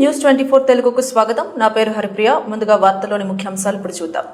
News twenty four తెలుగుకు స్వాగతం. నా పేరు హరిప్రియ. ముందుగా వార్తలోని ముఖ్యాంశాలు ఇప్పుడు చూద్దాం.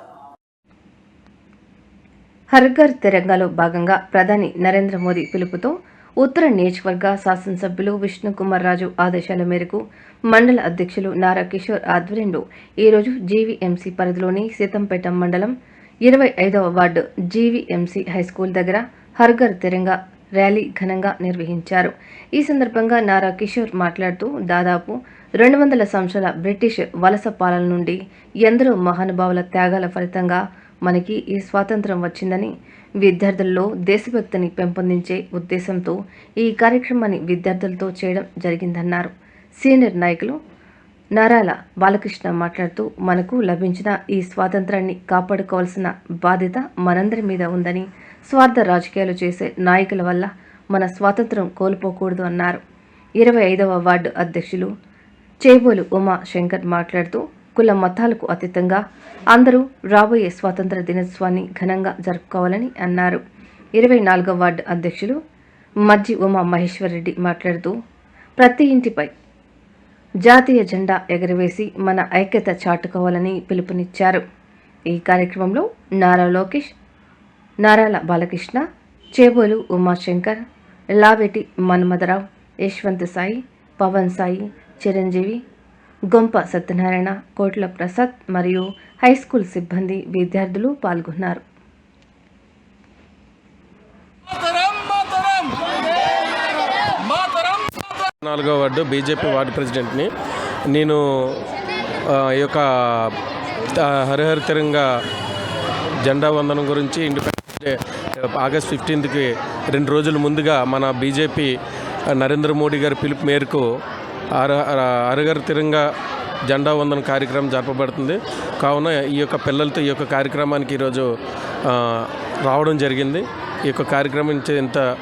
హర్ఘర్ తిరంగాలో భాగంగా ప్రధాని నరేంద్ర మోదీ పిలుపుతో ఉత్తర నియోజకవర్గ శాసనసభ్యులు విష్ణుకుమార్ రాజు ఆదేశాల మేరకు మండల అధ్యక్షులు నారా కిషోర్ ఆధ్వర్యంలో ఈరోజు జీవీఎంసీ పరిధిలోని సీతంపేట మండలం ఇరవై ఐదవ వార్డు జీవీఎంసీ హైస్కూల్ దగ్గర హర్ఘర్ తిరంగా ర్యాలీ ఘనంగా నిర్వహించారు. ఈ సందర్భంగా నారా కిషోర్ మాట్లాడుతూ దాదాపు రెండు వందల సంవత్సరాల బ్రిటిష్ వలస పాలన నుండి ఎందరో మహానుభావుల త్యాగాల ఫలితంగా మనకి ఈ స్వాతంత్రం వచ్చిందని విద్యార్థుల్లో దేశభక్తిని పెంపొందించే ఉద్దేశంతో ఈ కార్యక్రమాన్ని విద్యార్థులతో చేయడం జరిగిందన్నారు. సీనియర్ నాయకులు నారాల బాలకృష్ణ మాట్లాడుతూ మనకు లభించిన ఈ స్వాతంత్రాన్ని కాపాడుకోవాల్సిన బాధ్యత మనందరి మీద ఉందని స్వార్థ రాజకీయాలు చేసే నాయకుల వల్ల మన స్వాతంత్రం కోల్పోకూడదు అన్నారు. ఇరవై ఐదవ వార్డు అధ్యక్షులు చేబోలు ఉమా శంకర్ మాట్లాడుతూ కుల మతాలకు అతీతంగా అందరూ రాబోయే స్వాతంత్ర దినోత్సవాన్ని ఘనంగా జరుపుకోవాలని అన్నారు. ఇరవై నాలుగవ వార్డు అధ్యక్షులు మజ్జి ఉమా మహేశ్వరరెడ్డి మాట్లాడుతూ ప్రతి ఇంటిపై జాతీయ జెండా ఎగరవేసి మన ఐక్యత చాటుకోవాలని పిలుపునిచ్చారు. ఈ కార్యక్రమంలో నారా లోకేష్ నారాల బాలకృష్ణ చేబోలు ఉమాశంకర్ లావెటి మన్మధరావు యశ్వంత్ సాయి పవన్ సాయి చిరంజీవి గొంప సత్యనారాయణ కోట్ల ప్రసాద్ మరియు హై స్కూల్ సిబ్బంది విద్యార్థులు పాల్గొన్నారు. నాలుగో వార్డు బీజేపీ వార్డు ప్రెసిడెంట్ని. నేను ఈ యొక్క ఆ, హరిహర తిరంగా జెండా వందనం గురించి ఇండిపెండెన్స్ డే ఆగస్ట్ ఫిఫ్టీన్త్కి రెండు రోజుల ముందుగా మన బీజేపీ నరేంద్ర మోడీ గారి పిలుపు మేరకు హర హరిహర తిరంగా జెండా వందన కార్యక్రమం జరపబడుతుంది. కావున ఈ యొక్క పిల్లలతో ఈ యొక్క కార్యక్రమానికి ఈరోజు రావడం జరిగింది. ఈ యొక్క కార్యక్రమం ఇంత- ఇంత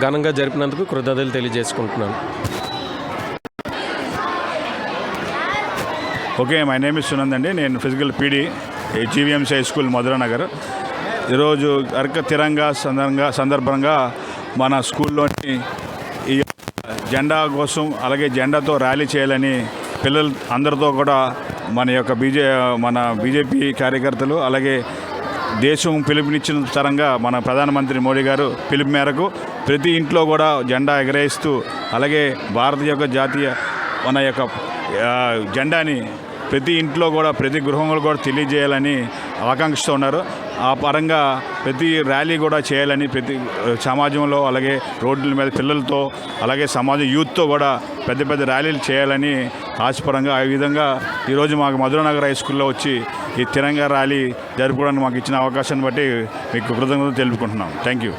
ఘనంగా జరిపినందుకు కృతజ్ఞతలు తెలియజేసుకుంటున్నాను. Okay my name is Sunand అండి. నేను physical PD GVMC high school Madhuranagar. ఈరోజు అర్క తిరంగా సందర్భంగా సందర్భంగా మన స్కూల్లోని ఈ జెండా కోసం అలాగే జెండాతో ర్యాలీ చేయాలని పిల్లలు అందరితో కూడా మన యొక్క బీజే మన బీజేపీ కార్యకర్తలు అలాగే దేశం పిలుపునిచ్చిన తరంగా మన ప్రధానమంత్రి మోడీ గారు పిలుపు మేరకు ప్రతి ఇంట్లో కూడా జెండా ఎగరేస్తూ అలాగే భారత యొక్క జాతీయ మన యొక్క జెండాని ప్రతి ఇంట్లో కూడా ప్రతి గృహంలో కూడా తెలియజేయాలని ఆకాంక్షిస్తూ ఉన్నారు. ఆ పరంగా ప్రతి ర్యాలీ కూడా చేయాలని ప్రతి సమాజంలో అలాగే రోడ్ల మీద పిల్లలతో అలాగే సమాజం యూత్తో కూడా పెద్ద పెద్ద ర్యాలీలు చేయాలని ఆశపరంగా ఆ విధంగా ఈరోజు మాకు మధురనగర్ హై స్కూల్లో వచ్చి ఈ తిరంగా ర్యాలీ జరుపుకోవడానికి మాకు ఇచ్చిన అవకాశాన్ని బట్టి మీకు కృతజ్ఞతలు తెలుపుకుంటున్నాం. Thank you.